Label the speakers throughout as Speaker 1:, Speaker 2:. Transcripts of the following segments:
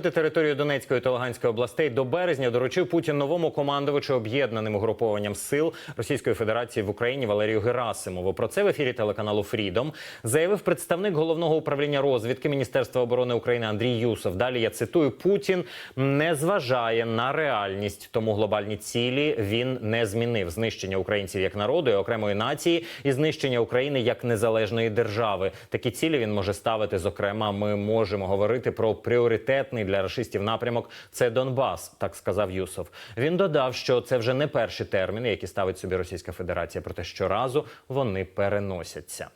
Speaker 1: Територію Донецької та Луганської областей до березня доручив Путін новому командувачу об'єднаним угрупованням сил Російської Федерації в Україні Валерію Герасимову. Про це в ефірі телеканалу Фрідом заявив представник головного управління розвідки Міністерства оборони України Андрій Юсов. Далі я цитую: Путін не зважає на реальність, тому глобальні цілі він не змінив знищення українців як народу і окремої нації і знищення України як незалежної держави. Такі цілі він може ставити. Зокрема, ми можемо говорити про пріоритетний для рашистів напрямок. Це Донбас, так сказав Юсов. Він додав, що це вже не перші терміни, які ставить собі Російська Федерація, проте щоразу вони переносяться.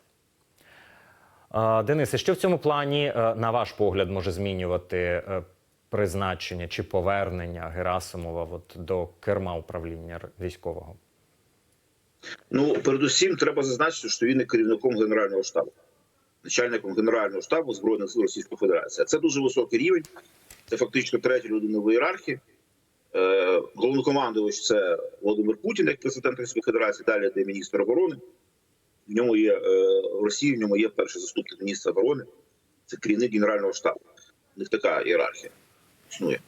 Speaker 1: Денисе, що в цьому плані, е, на ваш погляд, може змінювати е, призначення чи повернення Герасимова от, до керма управління військового?
Speaker 2: Ну, передусім, треба зазначити, що він є керівником Генерального штабу, начальником Генерального штабу Збройних сил Російської Федерації. Це дуже високий рівень. Це фактично третя людина в ієрархії. Е, Головнокомандувач це Володимир Путін, як президент Російської Федерації, далі йде міністр оборони. В ньому є е, в Росії, в ньому є перший заступник міністра оборони. Це керівник Генерального штабу. У них така ієрархія існує.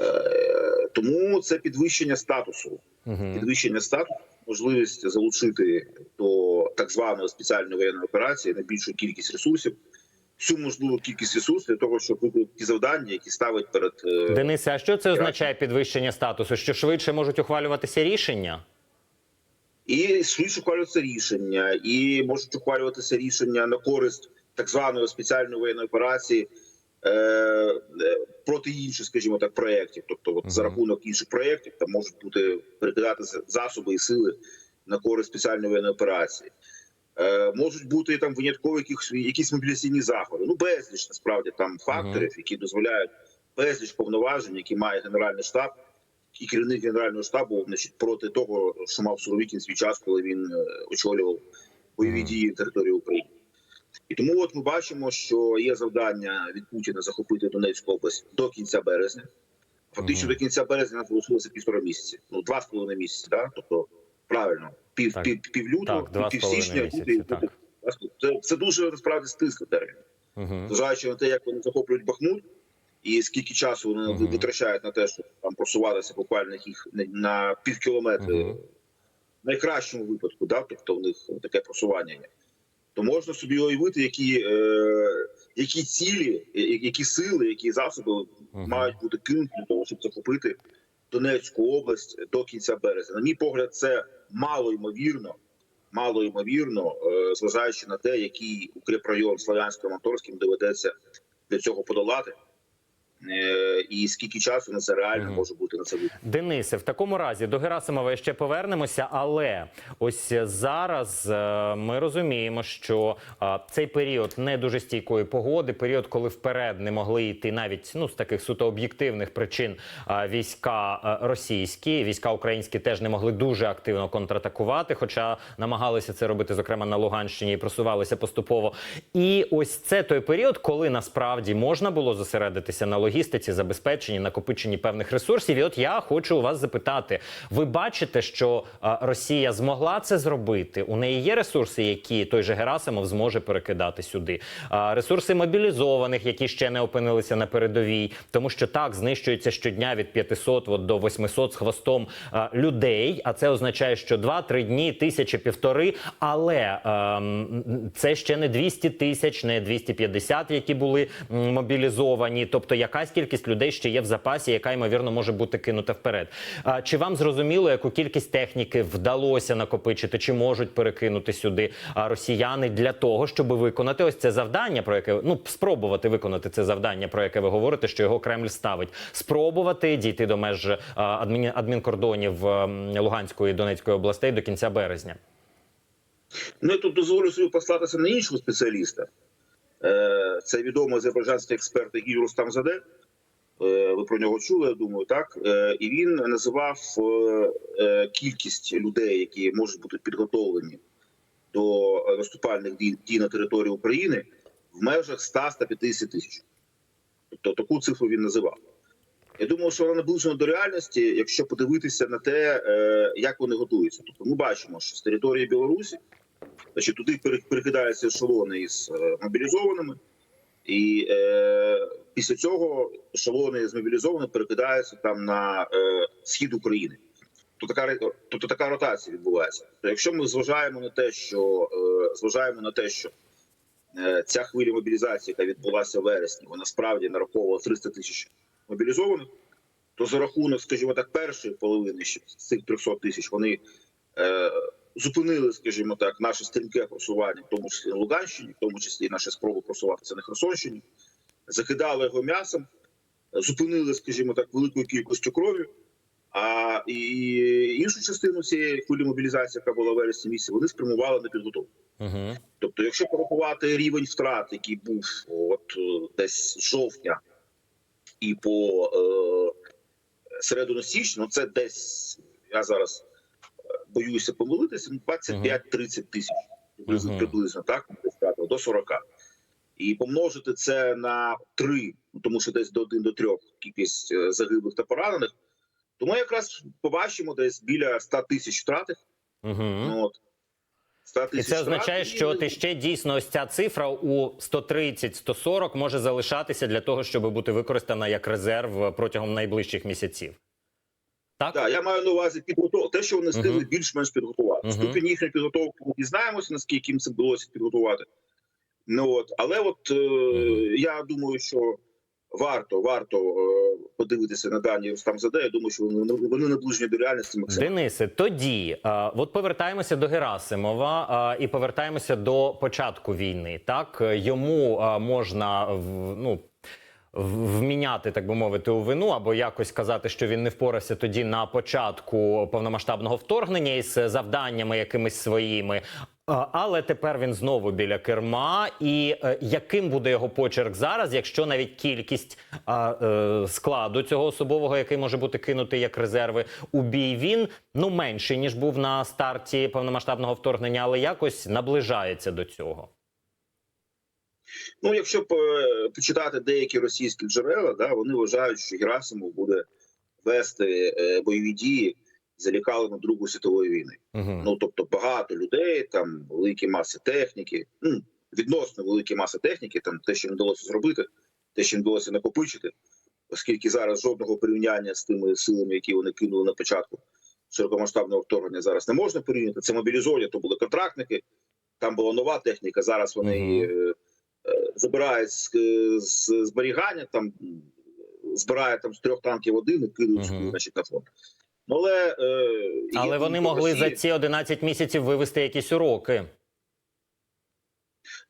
Speaker 2: Е, Тому це підвищення статусу підвищення статусу, можливість залучити до так званої спеціальної воєнної операції найбільшу кількість ресурсів, всю можливу кількість ресурсів для того, щоб виконати ті завдання, які ставить перед е,
Speaker 1: Денисе, а що це означає підвищення статусу? Що швидше можуть ухвалюватися рішення?
Speaker 2: і швидше ухвалюються рішення, і можуть ухвалюватися рішення на користь так званої спеціальної воєнної операції. е, е, Проти інших, скажімо так, проєктів, тобто от за рахунок інших проєктів, там можуть бути перекидатися засоби і сили на користь спеціальної воєнної операції. Е, можуть бути там виняткові якісь, якісь мобіляційні заходи. Ну безліч насправді там факторів, які дозволяють безліч повноважень, які має генеральний штаб і керівник генерального штабу, значить, проти того, що мав Суровікін свій час, коли він е, очолював бойові дії на території України. І тому от ми бачимо, що є завдання від Путіна захопити Донецьку область до кінця березня. Фактично до кінця березня нас залишилося півтора місяці. Ну два з половиною місяці, да? тобто правильно, пів,
Speaker 1: Так.
Speaker 2: пів, пів лютого,
Speaker 1: Так,
Speaker 2: пів січня,
Speaker 1: місяці, так.
Speaker 2: Це, це дуже насправді стислий термін.
Speaker 1: Угу.
Speaker 2: Зважаючи на те, як вони захоплюють Бахмут, і скільки часу вони
Speaker 1: Мгм.
Speaker 2: витрачають на те, щоб там просуватися буквально їх на- пів кілометри,
Speaker 1: Мгм.
Speaker 2: в найкращому випадку, да, тобто в них таке просування є. То можна собі уявити, які, е, які цілі, е, які сили, які засоби
Speaker 1: Мгм.
Speaker 2: мають бути кинуті для того, щоб захопити Донецьку область до кінця березня. На мій погляд, це мало ймовірно, мало ймовірно, е, зважаючи на те, який укріпрайон Слов'янським Моторським доведеться для цього подолати, і скільки часу на це реально може бути на це.
Speaker 1: Денисе, в такому разі до Герасимова ще повернемося, але ось зараз е, ми розуміємо, що е, цей період не дуже стійкої погоди, період, коли вперед не могли йти навіть ну з таких суто об'єктивних причин е, війська е, російські, війська українські теж не могли дуже активно контратакувати, хоча намагалися це робити, зокрема на Луганщині, і просувалися поступово. І ось це той період, коли насправді можна було зосередитися на логістиці, забезпеченні, накопиченні певних ресурсів. І от я хочу у вас запитати: ви бачите, що Росія змогла це зробити? У неї є ресурси, які той же Герасимов зможе перекидати сюди. Ресурси мобілізованих, які ще не опинилися на передовій, тому що так знищується щодня від 500 от, до 800 з хвостом а, людей. А це означає, що 2-3 дні, тисячі, півтори. Але ем, це ще не 200 тисяч, не 250, які були мобілізовані. Тобто якась кількість людей ще є в запасі, яка ймовірно може бути кинута вперед. А, чи вам зрозуміло, яку кількість техніки вдалося накопичити, чи можуть перекинути сюди росіяни для того, щоб виконати ось це завдання, про яке ну спробувати виконати це завдання, про яке ви говорите, що його Кремль ставить, спробувати дійти до меж адмін, адмінкордонів Луганської і Донецької областей до кінця березня.
Speaker 2: Ну я тут дозволю собі послатися на іншого спеціаліста. Е, Це відомий азербайджанський експерт Ігор Рустамзаде. Е, Ви про нього чули, я думаю, так. Е, І він називав кількість людей, які можуть бути підготовлені до наступальних дій на території України в межах 100-150 тисяч. Тобто таку цифру він називав. Я думаю, що вона наближена до реальності, якщо подивитися на те, як вони готуються. Тобто ми бачимо, що з території Білорусі значить, туди пере- перекидаються ешелони із е, мобілізованими, і е, після цього ешелони змобілізовані перекидаються там на е, схід України. То така тобто така ротація відбувається. То якщо ми зважаємо на те, що е, зважаємо на те, що е, ця хвиля мобілізації, яка відбулася в вересні, вона справді нараховувала 300 тисяч мобілізованих, то за рахунок, скажімо так, першої половини з цих 300 тисяч вони е, зупинили, скажімо так, наше стрімке просування, в тому числі на Луганщині, в тому числі і наші спроби просуватися на Херсонщині, закидали його м'ясом, зупинили, скажімо так, великою кількістю крові. А і іншу частину цієї хвилі мобілізації, яка була в вересні місяці, вони спрямували на підготовку.
Speaker 1: Угу.
Speaker 2: Тобто, якщо порахувати рівень втрат, який був от десь з жовтня і по е, середину січня, ну це десь я зараз боюся помилитися, ну 25-30 тисяч приблизно, приблизно так до 40. І помножити це на 3, ну, тому що десь до 1 до 3 кількість е, загиблих та поранених, то ми якраз побачимо десь біля 100 тисяч втратих.
Speaker 1: Угу.
Speaker 2: От, 100
Speaker 1: І це означає,
Speaker 2: втратих,
Speaker 1: що ти ще дійсно ось ця цифра у 130-140 може залишатися для того, щоб бути використана як резерв протягом найближчих місяців. Так?
Speaker 2: Так, я маю на увазі підготовку, те, що вони встигли
Speaker 1: Мгм.
Speaker 2: більш-менш підготувати.
Speaker 1: Мгм.
Speaker 2: Ступінь їхньої підготовки ми дізнаємося, наскільки їм це вдалося підготувати. Ну от, але от е,
Speaker 1: Мгм.
Speaker 2: я думаю, що варто варто е, подивитися на дані Рустам Заде. Я думаю, що вони, вони наближені до реальності максимально.
Speaker 1: Денисе, тоді а, от повертаємося до Герасимова а, і повертаємося до початку війни. Так йому а, можна в- ну. Вміняти, так би мовити, у вину або якось казати, що він не впорався тоді на початку повномасштабного вторгнення із завданнями якимись своїми. Але тепер він знову біля керма. І е, яким буде його почерк зараз, якщо навіть кількість е, складу цього особового, який може бути кинутий як резерви у бій, він ну менший ніж був на старті повномасштабного вторгнення, але якось наближається до цього.
Speaker 2: Ну, якщо почитати деякі російські джерела, да, вони вважають, що Герасимов буде вести е, бойові дії за лікалами Другої світової війни.
Speaker 1: Угу.
Speaker 2: Ну тобто багато людей, там великі маси техніки, ну відносно великі маси техніки, там те, що їм вдалося зробити, те, що їм вдалося накопичити, оскільки зараз жодного порівняння з тими силами, які вони кинули на початку широкомасштабного вторгнення, зараз не можна порівняти. Це мобілізовані, то були контрактники, там була нова техніка. Зараз вони е, е, забирають з, з зберігання, там м, збирають там з трьох танків один і кидають
Speaker 1: Мгм.
Speaker 2: значить, на фронт. Ну, але, е,
Speaker 1: Але вони могли
Speaker 2: Росії-
Speaker 1: за ці 11 місяців вивести якісь уроки.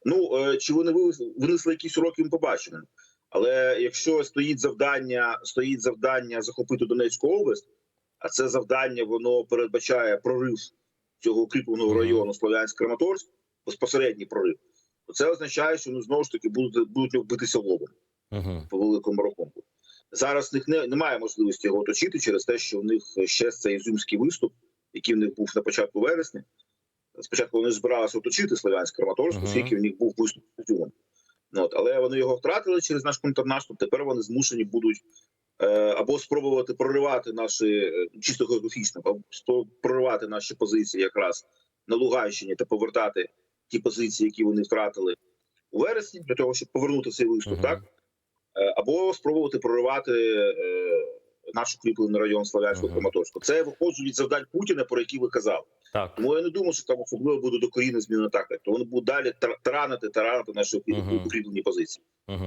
Speaker 2: Ну е, чи вони винесли, винесли якісь уроки, ми побачимо. Але якщо стоїть завдання, стоїть завдання захопити Донецьку область, а це завдання воно передбачає прорив цього укріпленого району Слов'янськ-Краматорськ, безпосередній прорив, це означає, що вони знову ж таки будуть будуть битися лобом
Speaker 1: Угу.
Speaker 2: по великому рахунку. Зараз в них не, немає можливості його оточити через те, що в них ще цей ізюмський виступ, який в них був на початку вересня. Спочатку вони збиралися оточити Слов'янськ Краматорськ, оскільки в них був виступ з. Ну, от, але вони його втратили через наш контрнаступ. Тепер вони змушені будуть е, або спробувати проривати наші е, чисто географічно, або проривати наші позиції якраз на Луганщині та повертати ті позиції, які вони втратили у вересні, для того, щоб повернути цей виступ,
Speaker 1: Мгм.
Speaker 2: так Е, або спробувати проривати е, наш укріплений район Слов'янського
Speaker 1: Uh
Speaker 2: -huh. Це виходить від завдань Путіна, про які ви казали.
Speaker 1: Так.
Speaker 2: Тому я не думаю, що там особливо буде докорінна зміна так. То вони будуть далі тар- таранити, таранити наші укріплені позиції.
Speaker 1: Угу.